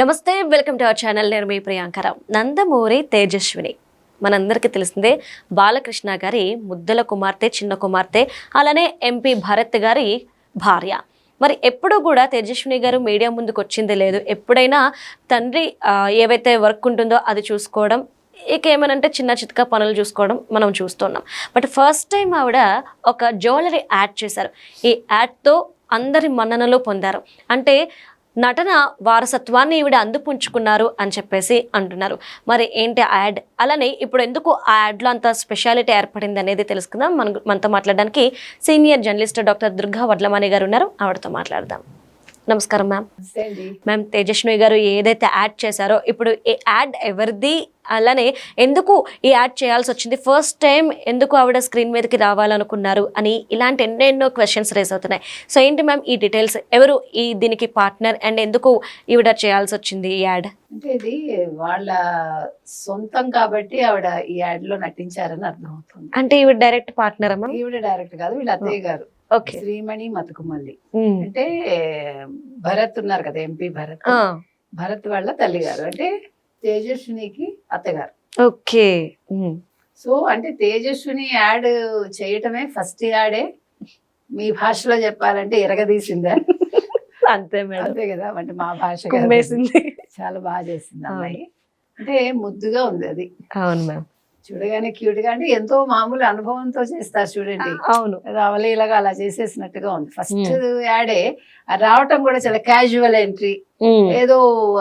నమస్తే welcome to our channel. నేను మీ ప్రియాంకరావు నందమూరి తేజస్విని. మనందరికీ తెలిసిందే బాలకృష్ణ గారి ముద్దల కుమార్తె చిన్న కుమార్తె అలానే ఎంపీ భరత్ గారి భార్య. మరి ఎప్పుడూ కూడా తేజస్విని గారు మీడియా ముందుకు వచ్చింది లేదు. ఎప్పుడైనా తండ్రి ఏవైతే వర్క్ ఉంటుందో అది చూసుకోవడం ఇక ఏమనంటే చిన్న చితక పనులు చూసుకోవడం మనం చూస్తున్నాం. బట్ ఫస్ట్ టైం ఆవిడ ఒక జ్యువెలరీ యాడ్ చేశారు. ఈ యాడ్తో అందరి మన్ననలు పొందారు. అంటే నటన వారసత్వాన్ని ఈవిడ అందుపుంచుకున్నారు అని చెప్పేసి అంటున్నారు. మరి ఏంటి ఆ యాడ్? అలానే ఇప్పుడు ఎందుకు ఆ యాడ్లో అంత స్పెషాలిటీ ఏర్పడింది అనేది తెలుసుకుందాం. మన మనతో మాట్లాడడానికి senior journalist doctor Durga Vadlamani garu ఉన్నారు. ఆవిడతో మాట్లాడదాం. నమస్కారం మ్యామ్ మ్యామ్ తేజస్వి గారు ఏదైతే యాడ్ చేశారో ఇప్పుడు ఈ యాడ్ ఎవరిది? అలానే ఎందుకు ఈ యాడ్ చేయాల్సి వచ్చింది? ఫస్ట్ టైం ఎందుకు ఆవిడ స్క్రీన్ మీదకి రావాలనుకున్నారు? అని ఇలాంటి ఎన్నెన్నో క్వశ్చన్స్ రేస్ అవుతున్నాయి. సో ఏంటి మ్యామ్ ఈ డీటెయిల్స్ ఎవరు ఈ దీనికి పార్ట్నర్ అండ్ ఎందుకు ఈవిడ చేయాల్సి వచ్చింది ఈ యాడ్? అంటే ఇది వాళ్ళ సొంతం కాబట్టి ఆవిడ ఈ యాడ్లో నటించారని అర్థమవుతుంది. అంటే ఈవిడ డైరెక్ట్ పార్ట్నర్ మ్యామ్ ఈవిడ డైరెక్ట్ కాదు వీళ్ళ అత్తయ్య గారు. శ్రీమణి మతుకుమల్లి. అంటే భరత్ ఉన్నారు కదా ఎంపీ భరత్. భరత్ వాళ్ళ తల్లి గారు అంటే తేజస్వినికి అత్తగారు. ఓకే. సో అంటే తేజస్విని యాడ్ చేయటమే ఫస్ట్ యాడే. మీ భాషలో చెప్పాలంటే ఎరగదీసిందా? అంతే మేడం. అంతే కదా అంటే మా భాష చాలా బాగా చేసింది అమ్మాయి. అంటే ముద్దుగా ఉంది అది. అవును మ్యామ్ చూడగానే క్యూట్గా అంటే ఎంతో మామూలు అనుభవంతో చేస్తారు చూడండి. అవును. అవలీలగా అలా చేసేసినట్టుగా ఉంది. ఫస్ట్ యాడే రావటం కూడా చాలా క్యాజువల్ ఎంట్రీ ఏదో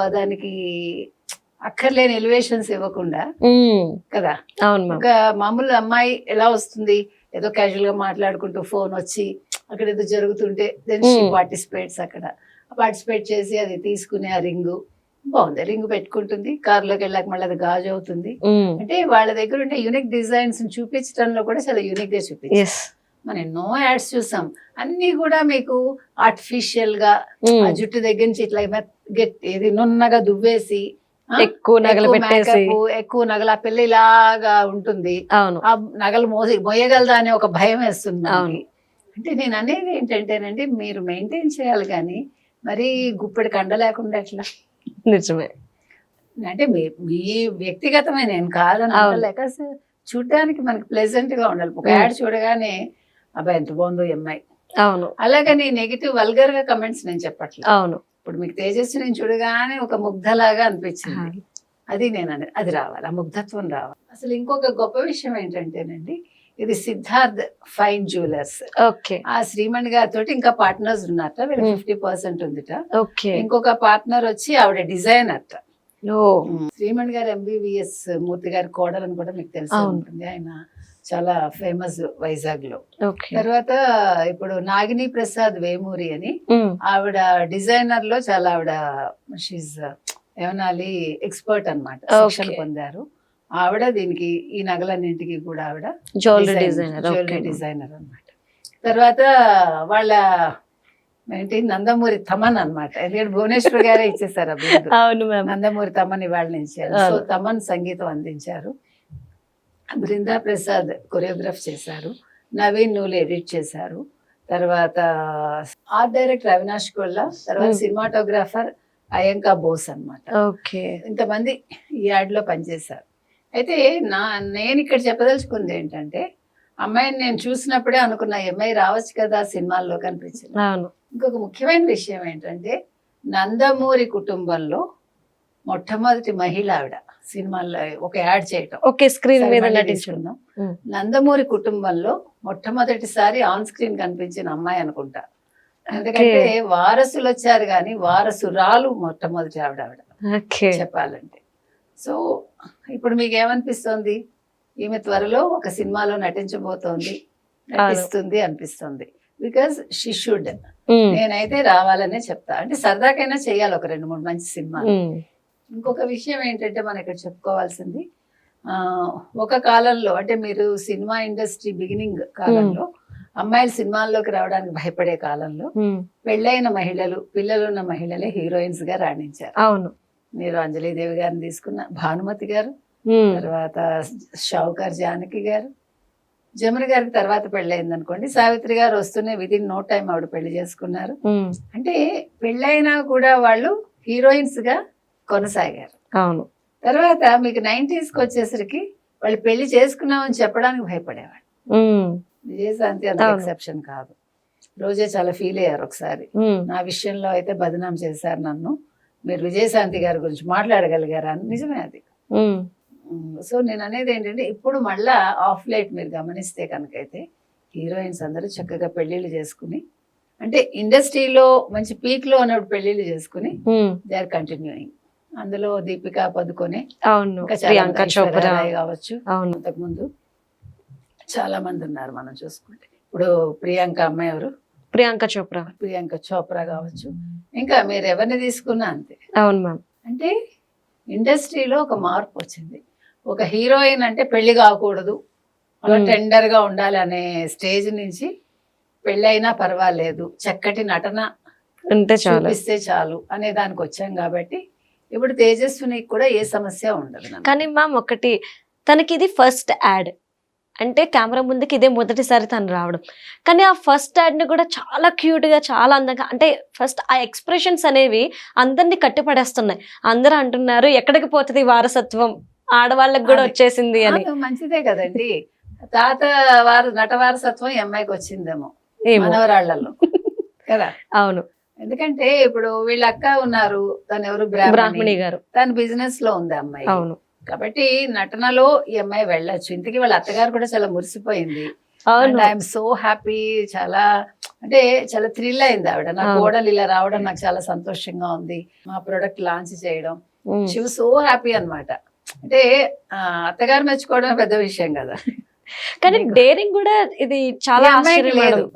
దానికి అక్కర్లేని ఎలివేషన్స్ ఇవ్వకుండా కదా? అవును ఒక మామూలు అమ్మాయి ఎలా వస్తుంది? ఏదో క్యాజువల్గా మాట్లాడుకుంటూ ఫోన్ వచ్చి అక్కడ ఏదో జరుగుతుంటే దెన్ షీ. పార్టిసిపేట్స్ అక్కడ. పార్టిసిపేట్ చేసి అది తీసుకుని ఆ రింగు. బాగుంది. రింగు పెట్టుకుంటుంది. కారులోకి వెళ్ళాక మళ్ళీ అది గాజు అవుతుంది. అంటే వాళ్ళ దగ్గర ఉండే యూనిక్ డిజైన్స్ చూపించడంలో కూడా చాలా యూనిక్గా చూపించారు. మనం ఎన్నో యాడ్స్ చూసాం. అన్ని కూడా మీకు ఆర్టిఫిషియల్గా ఆ జుట్టు దగ్గర నుంచి ఇట్లా ఇది నున్నగా దువ్వేసి ఆ, ఎక్కువ నగలు ఎక్కువ పెట్టేసి. ఎక్కువ నగల పిల్ల ఇలాగా ఉంటుంది. అవును. ఆ నగలు మోసి మొయ్యగలదా అనే ఒక భయం వేస్తుంది. అంటే నేను అనేది ఏంటంటేనండి మీరు మెయింటైన్ చేయాలి కానీ మరి గుప్పెడు కండ లేకుండా ఎట్లా నిజమే. అంటే మీ వ్యక్తిగతమే నేను కాదని. లేక చూడడానికి మనకి ప్లెజెంట్గా ఉండాలి. ఒక. యాడ్ చూడగానే అబ్బాయి ఎంత బాగుందో అమ్మాయి. అవును. అలాగని నెగిటివ్ వల్గర్గా కమెంట్స్ నేను చెప్పట్లేదు. అవును. ఇప్పుడు మీకు తేజస్వి నేను చూడగానే ఒక ముగ్ధలాగా అనిపించింది. అది నేను అది రావాలి. ఆ ముగ్ధత్వం రావాలి. అసలు ఇంకొక గొప్ప విషయం ఏంటంటేనండి ఇది సిద్ధార్థ్ ఫైన్ జ్యువెలర్స్. ఓకే. ఆ శ్రీమణి గారితో ఇంకా పార్ట్నర్స్ ఉన్నారట. వీళ్ళు Hmm. ఫిఫ్టీ పర్సెంట్ ఉందిట. ఓకే. ఇంకొక పార్ట్నర్ వచ్చి ఆవిడ డిజైనర్ ఓ. శ్రీమణి గారు ఎంబీబీఎస్ మూర్తి గారి కోడలని కూడా మీకు తెలిసి. ఉంటుంది. ఆయన చాలా ఫేమస్ వైజాగ్లో తర్వాత ఇప్పుడు నాగిని ప్రసాద్ వేమూరి అని ఆవిడ డిజైనర్లో చాలా ఆవిడ షీజ్ ఏమనాలి ఎక్స్పర్ట్ అనమాట శిక్షణ. పొందారు. ఆవిడ దీనికి ఈ నగలన్నింటికి కూడా ఆవిడ జ్యువెలరీ డిజైనర్ జ్యువెలరీ డిజైనర్ అన్నమాట. తర్వాత వాళ్ళ ఏంటి నందమూరి తమన్ అన్నమాట. ఎందుకంటే భువనేశ్వర్ గారే ఇచ్చేసారు. అవును నందమూరి తమన్ ఇవాళ ఇచ్చారు. సో. తమన్ సంగీతం అందించారు. బృందా ప్రసాద్ కొరియోగ్రాఫ్ చేశారు. నవీన్ నూలు ఎడిట్ చేశారు. తర్వాత ఆర్ట్ డైరెక్టర్ అవినాష్ కొల్ల తర్వాత Hmm. సినిమాటోగ్రాఫర్ అయంకా బోస్ అన్నమాట. ఓకే ఇంతమంది ఈ యాడ్లో పనిచేశారు. అయితే నా నేను ఇక్కడ చెప్పదలుచుకుంది ఏంటంటే అమ్మాయిని నేను చూసినప్పుడే అనుకున్నా అమ్మాయి రావచ్చు కదా సినిమాల్లో కనిపించింది. ఇంకొక ముఖ్యమైన విషయం ఏంటంటే నందమూరి కుటుంబంలో మొట్టమొదటి మహిళ ఆవిడ సినిమాల్లో ఒక యాడ్ చేయటం. ఓకే స్క్రీన్ మీద. ఉమ్. నందమూరి కుటుంబంలో మొట్టమొదటిసారి ఆన్ స్క్రీన్ కనిపించిన అమ్మాయి అనుకుంటా. ఎందుకంటే వారసులు వచ్చారు కానీ వారసురాలు మొట్టమొదటి ఆవిడ ఆవిడ చెప్పాలంటే. సో ఇప్పుడు మీకు ఏమనిపిస్తోంది ఈమె త్వరలో ఒక సినిమాలో నటించబోతోంది. నటిస్తుంది అనిపిస్తుంది. Because she should um. నేనైతే రావాలనే చెప్తా. అంటే సరదాకైనా చేయాలి ఒక రెండు మూడు మంచి సినిమాలు. ఉమ్. ఇంకొక విషయం ఏంటంటే మనం ఇక్కడ చెప్పుకోవాల్సింది ఆ, ఒక కాలంలో అంటే మీరు సినిమా ఇండస్ట్రీ బిగినింగ్ కాలంలో అమ్మాయిలు సినిమాల్లోకి రావడానికి భయపడే కాలంలో ఉమ్. పెళ్ళైన మహిళలు పిల్లలున్న మహిళలే హీరోయిన్స్గా రాణించారు. అవును. మీరు అంజలీదేవి గారిని తీసుకున్న భానుమతి గారు. తర్వాత షావుకార్ జానకి గారు. జమున గారికి తర్వాత పెళ్ళయింది అనుకోండి సావిత్రి గారు వస్తూనే విదిన్ నో టైం ఆవిడ పెళ్ళి చేసుకున్నారు. అంటే పెళ్ళైనా కూడా వాళ్ళు హీరోయిన్స్గా కొనసాగారు. అవును. తర్వాత మీకు నైంటీస్కి వచ్చేసరికి వాళ్ళు పెళ్ళి చేసుకున్నామని చెప్పడానికి భయపడేవాడు ఉమ్, విజయశాంతి అంత. ఎక్సెప్షన్ కాదు. రోజే చాలా ఫీల్ అయ్యారు ఒకసారి. నా విషయంలో అయితే బదనాం చేశారు నన్ను. మీరు విజయశాంతి గారి గురించి మాట్లాడగలిగారా? అని నిజమే అది. సో నేను అనేది ఏంటంటే ఇప్పుడు మళ్ళా ఆఫ్ లైట్ మీరు గమనిస్తే కనుకైతే హీరోయిన్స్ అందరూ చక్కగా పెళ్ళిళ్ళు చేసుకుని అంటే ఇండస్ట్రీలో మంచి పీక్లో ఉన్నప్పుడు పెళ్ళిళ్ళు చేసుకుని దే ఆర్ కంటిన్యూయింగ్. అందులో దీపికా పదుకొనే కావచ్చు. అంతకుముందు చాలా మంది ఉన్నారు మనం చూసుకుంటే. ఇప్పుడు ప్రియాంక అమ్మాయి ఎవరు? ప్రియాంక చోప్రా. ప్రియాంక చోప్రా కావచ్చు. ఇంకా మీరు ఎవరిని తీసుకున్నా అంతే. అవును మ్యామ్. అంటే ఇండస్ట్రీలో ఒక మార్పు వచ్చింది. ఒక హీరోయిన్ అంటే పెళ్ళి కాకూడదు. అలా. టెండర్గా ఉండాలి అనే స్టేజ్ నుంచి పెళ్ళైనా పర్వాలేదు. చక్కటి నటన ఉంటే చాలు. చూపిస్తే చాలు అనే దానికి వచ్చాం కాబట్టి ఇప్పుడు తేజస్వినికి కూడా ఏ సమస్య ఉండదు. కానీ మ్యామ్ ఒకటి తనకి ఇది ఫస్ట్ యాడ్. అంటే కెమెరా ముందుకి ఇదే మొదటిసారి తను రావడం. కానీ ఆ ఫస్ట్ యాడ్ని కూడా చాలా క్యూట్గా చాలా అందంగా అంటే ఫస్ట్ ఆ ఎక్స్ప్రెషన్స్ అనేవి అందరినీ కట్టిపడేస్తున్నాయి. అందరూ అంటున్నారు ఎక్కడికి పోతుంది వారసత్వం? ఆడవాళ్ళకి కూడా. వచ్చేసింది అని. మంచిదే కదండి. తాత వారు నట వారసత్వం అమ్మాయికి వచ్చిందేమో. మనవరాళ్ళలో కదా? అవును. ఎందుకంటే ఇప్పుడు వీళ్ళ అక్క ఉన్నారు తను ఎవరు? బ్రాహ్మణి. గారు. తన బిజినెస్లో ఉంది అమ్మాయి. అవును. కాబట్టి నటనలో ఈ అమ్మాయి వెళ్ళొచ్చు. ఇంతకీ వాళ్ళ అత్తగారు కూడా చాలా మురిసిపోయింది. ఐఎమ్ సో హ్యాపీ చాలా అంటే చాలా థ్రిల్ అయింది ఆవిడ. నా. కోడలు ఇలా రావడం నాకు చాలా సంతోషంగా ఉంది. మా ప్రొడక్ట్ లాంచ్ చేయడం. షీ సో హ్యాపీ అన్నమాట. అంటే అత్తగారు మెచ్చుకోవడం పెద్ద విషయం కదా. కానీ డేరింగ్ కూడా ఇది చాలా.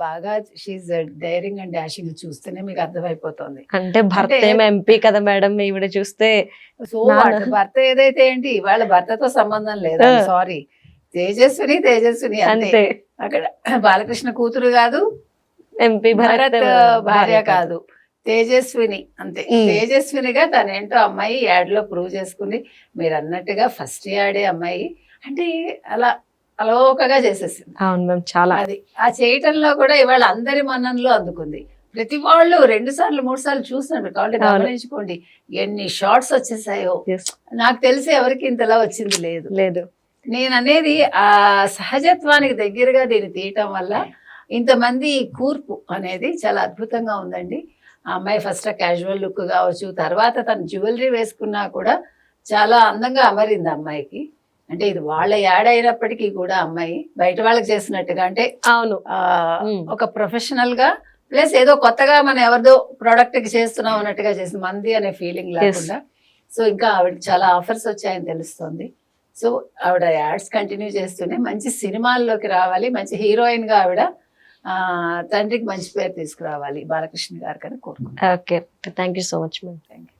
బాగా షీజ్ డైరింగ్ అండ్ డాషింగ్ చూస్తేనే మీకు అర్థమైపోతుంది. అంటే భర్త ఎంపీ కదా మేడం ఈవిడ చూస్తే సో భర్త ఏదైతే ఏంటి వాళ్ళ భర్తతో సంబంధం లేదు. సారీ తేజస్విని తేజస్విని అంతే. అక్కడ బాలకృష్ణ కూతురు కాదు ఎంపీ భరత్ భార్య కాదు. తేజస్విని అంతే. తేజస్వినిగా తనేంటో అమ్మాయి యాడ్లో ప్రూవ్ చేసుకుంది. మీరు అన్నట్టుగా ఫస్ట్ యాడే అమ్మాయి. అంటే అలా అలోకగా చేసేసింది. అవును మ్యామ్ చాలా. అది ఆ చేయటంలో కూడా ఇవాళ అందరి మన్ననలో అందుకుంది. ప్రతి వాళ్ళు రెండు సార్లు మూడు సార్లు చూస్తున్నారు కాబట్టి. గమనించుకోండి. ఎన్ని షార్ట్స్ వచ్చేసాయో. నాకు తెలిసి ఎవరికి ఇంతలా వచ్చింది లేదు. లేదు. నేను అనేది ఆ సహజత్వానికి దగ్గరగా దీన్ని తీయటం వల్ల ఇంతమంది కూర్పు అనేది చాలా అద్భుతంగా ఉందండి. ఆ అమ్మాయి ఫస్ట్ క్యాజువల్ లుక్ కావచ్చు తర్వాత తను జ్యువెలరీ వేసుకున్నా కూడా చాలా అందంగా అమరింది అమ్మాయికి. అంటే ఇది వాళ్ళ యాడ్ అయినప్పటికీ కూడా అమ్మాయి బయట వాళ్ళకి చేసినట్టుగా అంటే అవును. ఒక ప్రొఫెషనల్గా ప్లస్ ఏదో కొత్తగా మనం ఎవరిదో ప్రోడక్ట్కి చేస్తున్నాం అన్నట్టుగా చేసింది మంది అనే ఫీలింగ్ లేకుండా. సో ఇంకా ఆవిడ చాలా ఆఫర్స్ వచ్చాయని తెలుస్తుంది. సో ఆవిడ యాడ్స్ కంటిన్యూ చేస్తూనే మంచి సినిమాల్లోకి రావాలి మంచి హీరోయిన్గా ఆవిడ తండ్రికి మంచి పేరు తీసుకురావాలి బాలకృష్ణ గారికి అని కోరుకుంటున్నాను. Okay thank you so much ma'am thank you